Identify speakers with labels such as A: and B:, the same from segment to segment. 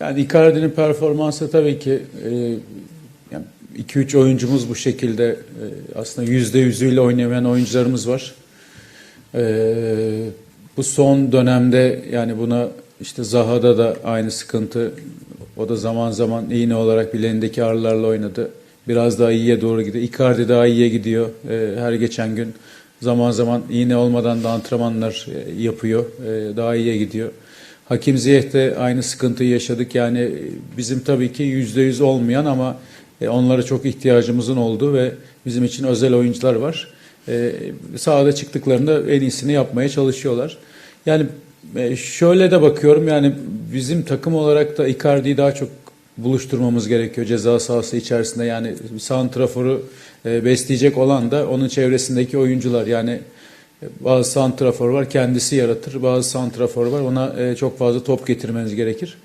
A: Yani Icardi'nin performansı tabii ki e, yani 2-3 oyuncumuz bu şekilde e, aslında yüzde yüzüyle oynamayan oyuncularımız var. E, bu son dönemde yani buna işte Zaha'da da aynı sıkıntı. O da zaman zaman iğne olarak bileğindeki ağrılarla oynadı. Biraz daha iyiye doğru gidiyor. Icardi daha iyiye gidiyor e, her geçen gün. Zaman zaman iğne olmadan da antrenmanlar e, yapıyor. E, daha iyiye gidiyor. Hakim Ziyech de aynı sıkıntıyı yaşadık. Yani bizim tabii ki yüzde yüz olmayan ama e, onlara çok ihtiyacımızın olduğu ve bizim için özel oyuncular var. E, sahada çıktıklarında en iyisini yapmaya çalışıyorlar. Yani e, şöyle de bakıyorum yani bizim takım olarak da Icardi'yi daha çok buluşturmamız gerekiyor ceza sahası içerisinde. Yani santraforu e, besleyecek olan da onun çevresindeki oyuncular. Yani e, bazı santrafor var kendisi yaratır. Bazı santrafor var ona e, çok fazla top getirmeniz gerekir.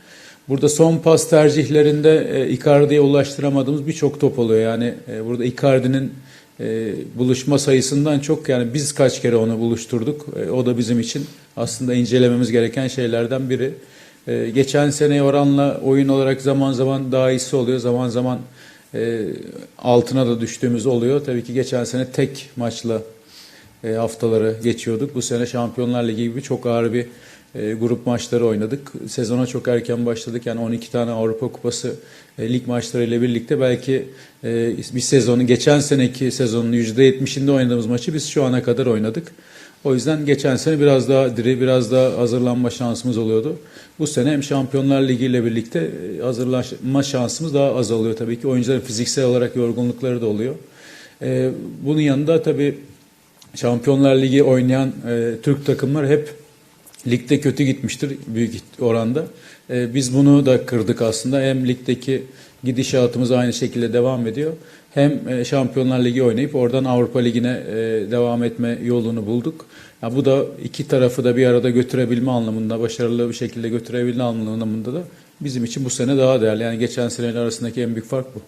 A: Burada son pas tercihlerinde e, Icardi'ye ulaştıramadığımız birçok top oluyor. Yani e, burada Icardi'nin buluşma sayısından çok yani biz kaç kere onu buluşturduk. O da bizim için aslında incelememiz gereken şeylerden biri. Geçen sene oranla oyun olarak zaman zaman daha iyisi oluyor. Zaman zaman altına da düştüğümüz oluyor. Tabii ki geçen sene tek maçla e, haftaları geçiyorduk. Bu sene Şampiyonlar Ligi gibi çok ağır bir e, grup maçları oynadık. Sezona çok erken başladık. Yani 12 tane Avrupa Kupası e, lig maçları ile birlikte belki e, bir sezonun geçen seneki sezonun %70'inde oynadığımız maçı biz şu ana kadar oynadık. O yüzden geçen sene biraz daha diri, biraz daha hazırlanma şansımız oluyordu. Bu sene hem Şampiyonlar Ligi ile birlikte e, hazırlanma şansımız daha azalıyor tabii ki. Oyuncuların fiziksel olarak yorgunlukları da oluyor. Bunun yanında tabii Şampiyonlar Ligi oynayan e, Türk takımlar hep ligde kötü gitmiştir büyük oranda. E, biz bunu da kırdık aslında. Hem ligdeki gidişatımız aynı şekilde devam ediyor. Hem e, Şampiyonlar Ligi oynayıp oradan Avrupa Ligi'ne e, devam etme yolunu bulduk. Ya bu da iki tarafı da bir arada götürebilme anlamında, başarılı bir şekilde götürebilme anlamında da bizim için bu sene daha değerli. Yani geçen seneler arasındaki en büyük fark bu.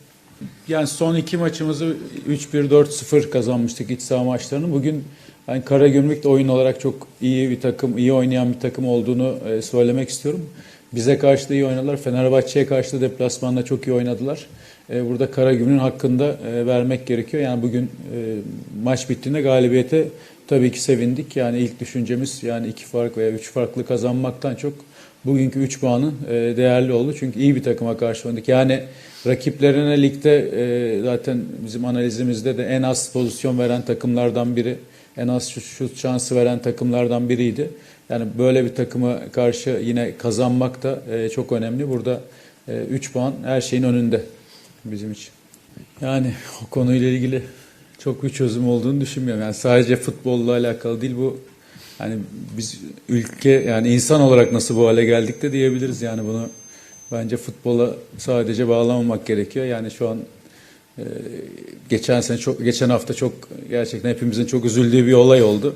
A: Yani son iki maçımızı 3-1-4-0 kazanmıştık iç saha maçlarını. Bugün yani Karagümrük de oyun olarak çok iyi bir takım, iyi oynayan bir takım olduğunu e, söylemek istiyorum. Bize karşı da iyi oynadılar. Fenerbahçe'ye karşı da deplasmanda çok iyi oynadılar. E, burada Karagümrük'ün hakkında e, vermek gerekiyor. Yani bugün maç bittiğinde galibiyete tabii ki sevindik. Yani ilk düşüncemiz yani iki fark veya üç farklı kazanmaktan çok bugünkü 3 puanın değerli oldu. Çünkü iyi bir takıma karşı oynadık. Yani rakiplerine ligde zaten bizim analizimizde de en az pozisyon veren takımlardan biri, en az şut şansı veren takımlardan biriydi. Yani böyle bir takıma karşı yine kazanmak da çok önemli. Burada 3 puan her şeyin önünde bizim için. Yani o konuyla ilgili çok bir çözüm olduğunu düşünmüyorum. Yani sadece futbolla alakalı değil bu yani biz ülke yani insan olarak nasıl bu hale geldik de diyebiliriz yani bunu bence futbola sadece bağlamamak gerekiyor. Yani şu an e, geçen sene çok geçen hafta çok gerçekten hepimizin çok üzüldüğü bir olay oldu.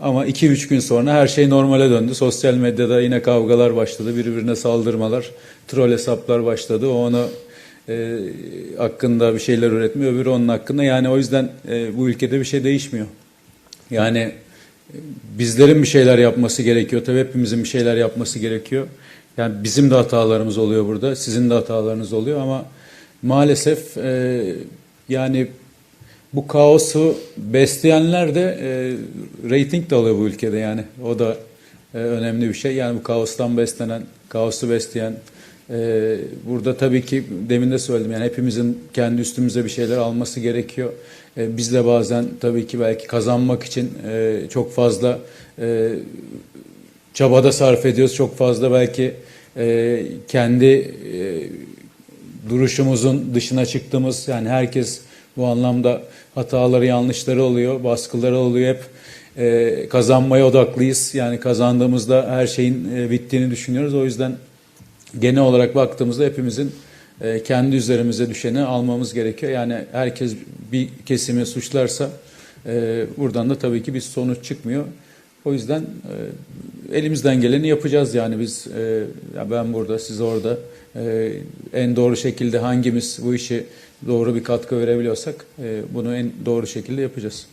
A: Ama 2-3 gün sonra her şey normale döndü. Sosyal medyada yine kavgalar başladı. Birbirine saldırmalar, troll hesaplar başladı. O onu e, hakkında bir şeyler üretmiyor. Öbürü onun hakkında. Yani o yüzden e, bu ülkede bir şey değişmiyor. Yani bizlerin bir şeyler yapması gerekiyor. Tabii hepimizin bir şeyler yapması gerekiyor. Yani bizim de hatalarımız oluyor burada. Sizin de hatalarınız oluyor ama maalesef e, yani bu kaosu besleyenler de e, reyting de alıyor bu ülkede yani. O da e, önemli bir şey. Yani bu kaostan beslenen, kaosu besleyen e, burada tabii ki demin de söyledim yani hepimizin kendi üstümüze bir şeyler alması gerekiyor. E, biz de bazen tabii ki belki kazanmak için e, çok fazla e, çabada sarf ediyoruz. Çok fazla belki e, kendi duruşumuzun dışına çıktığımız yani herkes bu anlamda hataları yanlışları oluyor, baskıları oluyor hep kazanmaya odaklıyız. Yani kazandığımızda her şeyin bittiğini düşünüyoruz. O yüzden genel olarak baktığımızda hepimizin e, kendi üzerimize düşeni almamız gerekiyor. Yani herkes bir kesimi suçlarsa e, buradan da tabii ki bir sonuç çıkmıyor. O yüzden e, elimizden geleni yapacağız yani biz e, ya ben burada siz orada e, en doğru şekilde hangimiz bu işi doğru bir katkı verebiliyorsak e, bunu en doğru şekilde yapacağız.